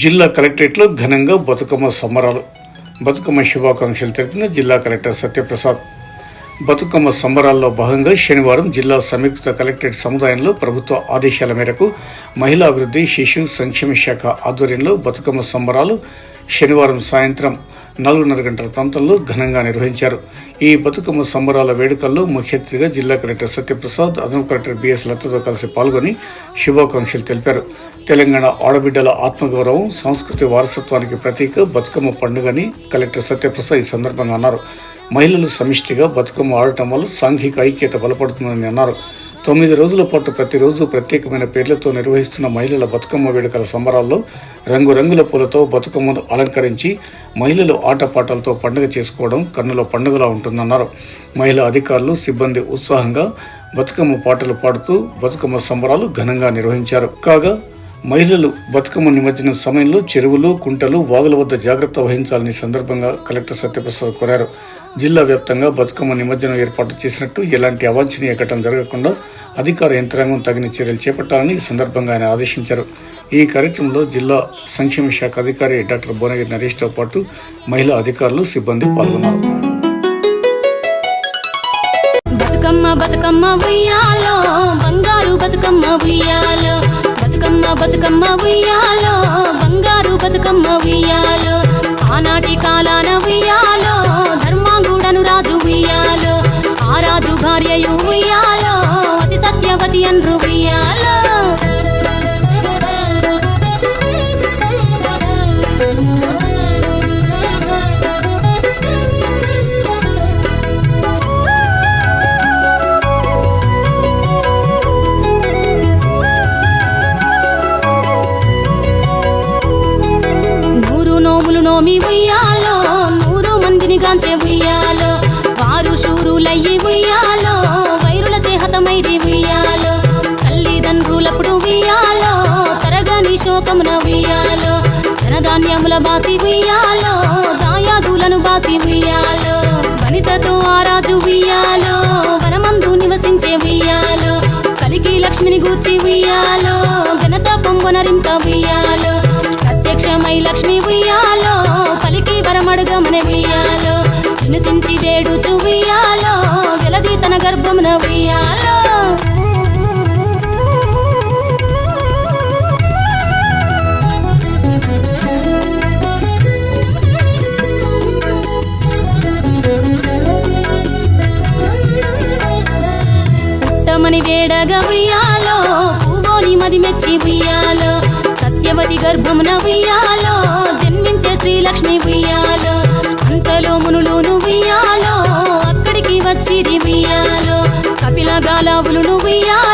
జిల్లా కలెక్టరేట్లో ఘనంగా బతుకమ్మ సంబరాలు బతుకమ్మ శుభాకాంక్షలు తెలిపిన జిల్లా కలెక్టర్ సత్యప్రసాద్. బతుకమ్మ సంబరాల్లో భాగంగా శనివారం జిల్లా సంయుక్త కలెక్టరేట్ సముదాయంలో ప్రభుత్వ ఆదేశాల మేరకు మహిళాభివృద్ధి శిశు సంక్షేమ శాఖ ఆధ్వర్యంలో బతుకమ్మ సంబరాలు శనివారం సాయంత్రం నాలుగున్నర గంటల ప్రాంతంలో ఘనంగా నిర్వహించారు. ఈ బతుకమ్మ సంబరాల వేడుకల్లో ముఖ్య అతిథిగా జిల్లా కలెక్టర్ సత్యప్రసాద్ అదనపు కలెక్టర్ బిఎస్ లతతో కలిసి పాల్గొని శుభాకాంక్షలు తెలిపారు. తెలంగాణ ఆడబిడ్డల ఆత్మగౌరవం సంస్కృతి వారసత్వానికి ప్రతీక బతుకమ్మ పండుగని కలెక్టర్ సత్యప్రసాద్ ఈ సందర్భంగా అన్నారు. మహిళలు సమిష్టిగా బతుకమ్మ ఆడటం వల్ల సాంఘిక ఐక్యత బలపడుతుందని అన్నారు. తొమ్మిది రోజుల పాటు ప్రతిరోజు ప్రత్యేకమైన పేర్లతో నిర్వహిస్తున్న మహిళల బతుకమ్మ వేడుకల సంబరాల్లో రంగురంగుల పూలతో బతుకమ్మను అలంకరించి మహిళలు ఆటపాటలతో పండుగ చేసుకోవడం కన్నుల పండుగలా ఉంటుందన్నారు. మహిళా అధికారులు సిబ్బంది ఉత్సాహంగా బతుకమ్మ పాటలు పాడుతూ బతుకమ్మ సంబరాలు ఘనంగా నిర్వహించారు. కాగా మహిళలు బతుకమ్మ నిమజ్జనం సమయంలో చెరువులు కుంటలు వాగుల వద్ద జాగ్రత్త వహించాలని సందర్భంగా కలెక్టర్ సత్యప్రసాద్ కోరారు. జిల్లా వ్యాప్తంగా బతుకమ్మ నిమజ్జనం ఏర్పాటు చేసినట్టు ఎలాంటి అవాంఛనీయ ఘటన జరగకుండా అధికార యంత్రాంగం తగిన చర్యలు చేపట్టాలని ఈ సందర్భంగా ఆయన ఆదేశించారు. ఈ కార్యక్రమంలో జిల్లా సంక్షేమ శాఖ అధికారి డాక్టర్ భువనగిరి నరేష్తో పాటు మహిళా అధికారులు సిబ్బంది పాల్గొన్నారు. బతుకమ్మ బతుకమ్మ ఉయ్యాలో బంగారు బతుకమ్మ ఉయ్యాలో. బతుకమ్మ బతుకమ్మ ఉయ్యాలో బంగారు బతుకమ్మ ఉయ్యాలో. ఆనాటి కాలాన ఉయ్యాలో ధర్మాంగుడను రాజు ఉయ్యాలో. ఆ రాజు భార్యయు ఉయ్యాలో అతి సత్యవతి అన్రు ఉయ్యాలో. నోములు ఉయ్యాలో నూరు మందిని గాంచే ఉయ్యాలో వారు శూరులయ్యి ఉయ్యాలో వైరుల చేహతమైరి ఉయ్యాలో తల్లిదండ్రులప్పుడు ఉయ్యాలో తరగని శోకమున ఉయ్యాలో ధనధాన్యముల బాసి ఉయ్యాలో దాయాదులను బాసి ఉయ్యాలో వనితతో ఆరాజు ఉయ్యాలో వనమందు నివసించే ఉయ్యాలో కలిగి లక్ష్మిని గూర్చి ఉయ్యాలో వినుతించి వేడుచు ఉయ్యాలో వెలది తన గర్భమున ఉయ్యాలో. పుట్టమని వేడగా ఉయ్యాలో పూవోని మది మెచ్చి ఉయ్యాలో. సత్యవతి గర్భమున ఉయ్యాలో జన్మించే శ్రీలక్ష్మి ఉయ్యాలో. కపిల గాలావులు ఉయ్యాలో